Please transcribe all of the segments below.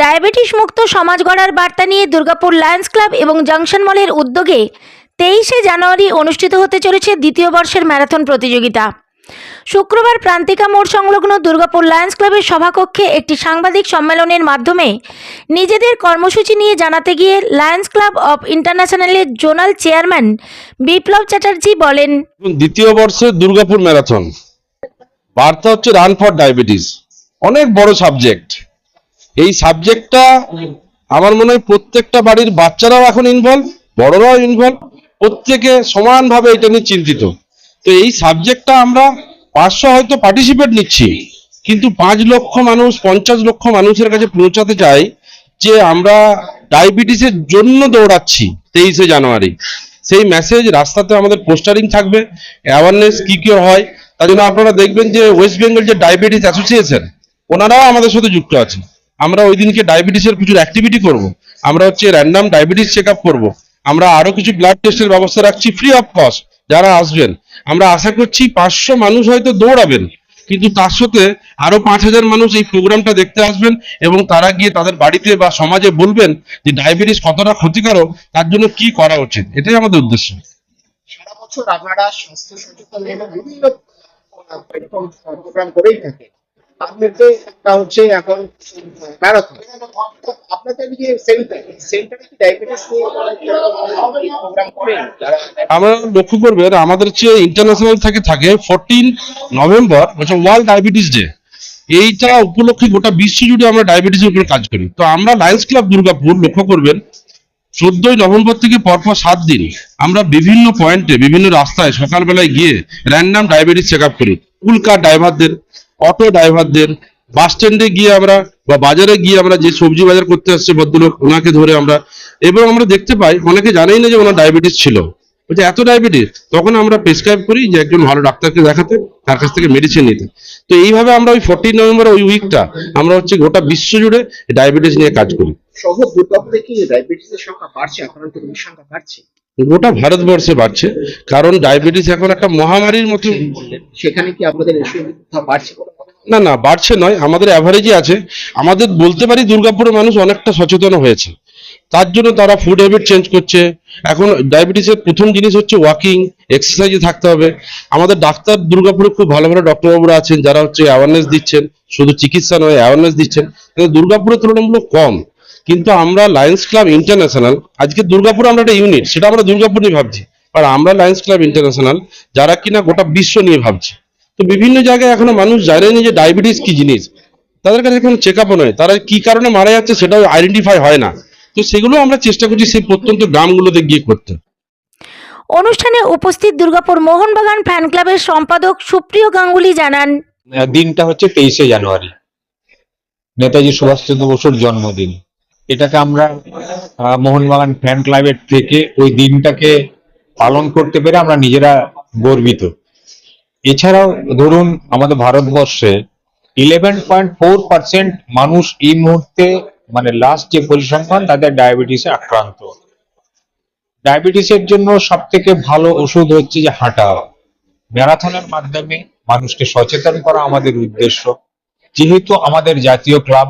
Diabetes মুক্ত সমাজ গড়ার বার্তা নিয়ে দুর্গাপুর লায়ন্স ক্লাব এবং জংশন মলের উদ্যোগে তেইশে জানুয়ারি অনুষ্ঠিত হতে চলেছে দ্বিতীয় বর্ষের ম্যারাথন প্রতিযোগিতা। শুক্রবার প্রান্তিকা মোড় সংলগ্ন দুর্গাপুর লায়ন্স ক্লাবের সভাকক্ষে একটি সাংবাদিক সম্মেলনের মাধ্যমে নিজেদের কর্মসূচি নিয়ে জানাতে গিয়ে লায়ন্স ক্লাব অফ ইন্টারন্যাশনালের জোনাল চেয়ারম্যান বিপ্লব চ্যাটার্জি বলেন দ্বিতীয় বর্ষের দুর্গাপুর ম্যারাথন। বার্তা হচ্ছে রান ফর ডায়াবেটিস অনেক বড় সাবজেক্ট। এই সাবজেক্টটা আমার মনে হয় প্রত্যেকটা বাড়ির বাচ্চারাও এখন ইনভলভ বড়রাও ইনভলভ প্রত্যেকে সমানভাবে এটা নিয়ে চিন্তিত। তো এই সাবজেক্টটা আমরা পাঁচশো হয়তো পার্টিসিপেট নিচ্ছি, কিন্তু পাঁচ লক্ষ মানুষ, পঞ্চাশ লক্ষ মানুষের কাছে পৌঁছাতে চাই যে আমরা ডায়াবেটিসের জন্য দৌড়াচ্ছি তেইশে জানুয়ারি। সেই মেসেজ রাস্তাতে আমাদের পোস্টারিং থাকবে অ্যাওয়ারনেস কি কি হয়, তার জন্য আপনারা দেখবেন যে ওয়েস্ট বেঙ্গল যে ডায়াবেটিস অ্যাসোসিয়েশন ওনারাও আমাদের সাথে যুক্ত আছে আমরা ওই দিনকে ডায়াবেটিসের প্রচুর অ্যাক্টিভিটি করব। আমরা হচ্ছে র্যান্ডাম ডায়াবেটিস চেক আপ করব। আমরা আরও কিছু ব্লাড টেস্টের ব্যবস্থা রাখছি ফ্রি অফ কস্ট যারা আসবেন। আমরা আশা করছি পাঁচশো মানুষ হয়তো দৌড়াবেন, কিন্তু তার সাথে আরও পাঁচ হাজার মানুষ এই প্রোগ্রামটা দেখতে আসবেন এবং তারা গিয়ে তাদের বাড়িতে বা সমাজে বলবেন যে ডায়াবেটিস কতটা ক্ষতিকারক, তার জন্য কি করা উচিত? এটাই আমাদের উদ্দেশ্য। সারা বছর আপনারা স্বাস্থ্য সচেতন বিভিন্ন প্রোগ্রাম করেই থাকে একটা হচ্ছে এখন ম্যারাথন যে সেন্টার সেন্টারে কি ডায়াবেটিস আমরা লক্ষ্য করবেন, আমাদের ইন্টারন্যাশনাল থেকে থাকে ফোরটিন নভেম্বর হচ্ছে ওয়ার্ল্ড ডায়াবেটিস ডে এইটা উপলক্ষে গোটা বিশ্ব জুড়ে আমরা ডায়াবেটিসের উপর কাজ করি। তো আমরা লায়ন্স ক্লাব দুর্গাপুর লক্ষ্য করবেন, চোদ্দই নভেম্বর থেকে পরপর সাত দিন আমরা বিভিন্ন পয়েন্টে বিভিন্ন রাস্তায় সকালবেলায় গিয়ে র্যান্ডাম ডায়াবেটিস চেক আপ করি কার ড্রাইভারদের অটো ড্রাইভারদের বাস স্ট্যান্ডে গিয়ে আমরা বা বাজারে গিয়ে আমরা যে সবজি বাজার করতে আসছে ভদ্রলোক ওনাকে ধরে আমরা এবং আমরা দেখতে পাই অনেকে জানেই না যে ওনার ডায়াবেটিস ছিল। বলছে এত ডায়াবেটিস তখন আমরা প্রেসক্রাইব করি যে একজন ভালো ডাক্তারকে দেখাতে তার কাছ থেকে মেডিসিন নিতে। তো এইভাবে আমরা ওই ফোরটিন নভেম্বর ওই উইকটা আমরা হচ্ছে গোটা বিশ্ব জুড়ে ডায়াবেটিস নিয়ে কাজ করি। শহর দুর্গাপুরে কি ডায়াবেটিসের সংখ্যা বাড়ছে আক্রান্ত রোগীর সংখ্যা বাড়ছে। গোটা ভারতবর্ষে বাড়ছে কারণ ডায়াবেটিস এখন একটা মহামারীর মতো সেখানে কি আপনাদের বাড়ছে? না না, বাড়ছে নয়, আমাদের অ্যাভারেজই আছে। আমাদের বলতে পারি দুর্গাপুরের মানুষ অনেকটা সচেতন হয়েছে। তার জন্য তারা ফুড হ্যাবিট চেঞ্জ করছে। এখন ডায়াবেটিসের প্রথম জিনিস হচ্ছে ওয়াকিং এক্সারসাইজে থাকতে হবে। আমাদের ডাক্তার দুর্গাপুরে খুব ভালো ভালো ডক্টরবাবুরা আছেন, যারা হচ্ছে অ্যাওয়ারনেস দিচ্ছেন। শুধু চিকিৎসা নয় অ্যাওয়ারনেস দিচ্ছেন। দুর্গাপুরের তুলনামূলক কম। কিন্তু আমরা লায়ন্স ক্লাব ইন্টারন্যাশনাল আজকে দুর্গাপুর আমরা একটা ইউনিট সেটা আমরা দুর্গাপুর নিয়ে ভাবছি। আর আমরা লায়ন্স ক্লাব ইন্টারন্যাশনাল যারা কিনা গোটা বিশ্ব নিয়ে ভাবছি। তো বিভিন্ন জায়গায় এখনও মানুষ জানেনি যে ডায়াবেটিস কি জিনিস। তাদের কাছে এখন চেক আপও নয়। তারা কি কারণে মারা যাচ্ছে সেটাও আইডেন্টিফাই হয় না। তো সেগুলো আমরা চেষ্টা করছি সেই প্রত্যন্ত গ্রামগুলোতে গিয়ে করতে। অনুষ্ঠানে উপস্থিত দুর্গাপুর মোহনবাগান ফ্যান ক্লাবের সম্পাদক সুপ্রিয় গাঙ্গুলি জানান দিনটা হচ্ছে তেইশে জানুয়ারি। নেতাজি সুভাষচন্দ্র বসুর জন্মদিন। এটাকে আমরা মোহনবাগান ফ্যান ক্লাবের থেকে ওই দিনটাকে পালন করতে পেরে আমরা নিজেরা গর্বিত। এছাড়াও ধরুন আমাদের ভারতবর্ষে ইলেভেন পয়েন্ট ফোর পার্সেন্ট মানুষ এই মুহূর্তে মানে লাস্ট যে পরিসংখ্যান তাদের ডায়াবেটিসে আক্রান্ত। ডায়াবেটিসের জন্য সব থেকে ভালো ওষুধ হচ্ছে যে হাঁটা। ম্যারাথনের মাধ্যমে মানুষকে সচেতন করা আমাদের উদ্দেশ্য। যেহেতু আমাদের জাতীয় ক্লাব,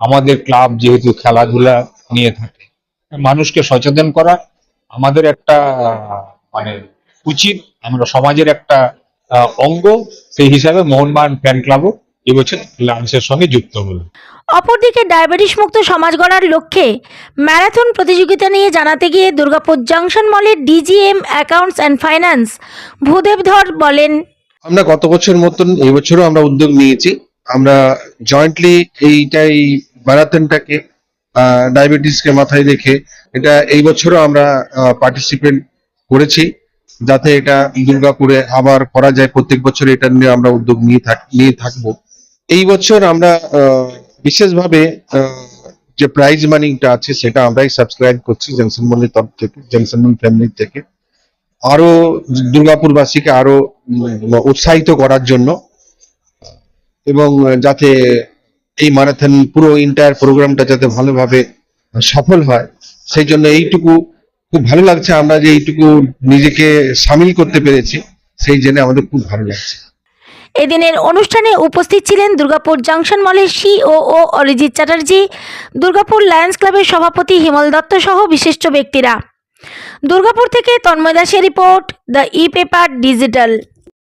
আমাদের ক্লাব যেহেতু খেলাধুলা নিয়ে থাকে, মানুষকে সচেতন করা আমাদের একটা মানে উচিত, আমরা সমাজের একটা অঙ্গ সেই হিসাবে মোহনবাগান ফ্যান ক্লাবও এবছর লান্সের সঙ্গে যুক্ত হলো। অপরদিকে ডায়াবেটিস মুক্ত সমাজ গড়ার লক্ষ্যে ম্যারাথন প্রতিযোগিতা নিয়ে জানাতে গিয়ে দুর্গাপুর জংশন মলের DGM accounts and finance Bhudeb Dhar বলেন আমরা গত বছর মতন এই বছরও আমরা উদ্যোগ নিয়েছি। আমরা জয়েন্টলি এইটাই ম্যারাথনটাকে ডায়াবেটিসকে মাথায় রেখে এটা এই বছরও আমরা পার্টিসিপেট করেছি। যাতে এটা দুর্গাপুরে আবার করা যায়। প্রত্যেক বছর এটা নিয়ে আমরা উদ্যোগ নিয়ে থাক, নিয়ে থাকব। এই বছর আমরা বিশেষভাবে যে প্রাইজ মানিটা আছে সেটা আমরাই সাবস্ক্রাইব করছি জংশন মলের তরফ থেকে জংশন মল ফ্যামিলির থেকে। আরও দুর্গাপুরবাসীকে আরও উৎসাহিত করার জন্য, এবং যাতে এই ম্যারাথন পুরো ইন্টায়ার প্রোগ্রামটা যাতে ভালোভাবে সফল হয়, সেই জন্য এইটুকু খুব ভালো লাগছে, আমরা যে এইটুকু নিজেকে সামিল করতে পেরেছি, সেই জন্য আমাদের খুব ভালো লাগছে। এদিনের অনুষ্ঠানে উপস্থিত ছিলেন দুর্গাপুর জাংশন মলের সিওও অরিজিৎ চ্যাটার্জি, দুর্গাপুর লায়ন্স ক্লাবের সভাপতি হিমল দত্ত সহ বিশিষ্ট ব্যক্তিরা। দুর্গাপুর থেকে তন্ময় দাসের report, the E paper digital.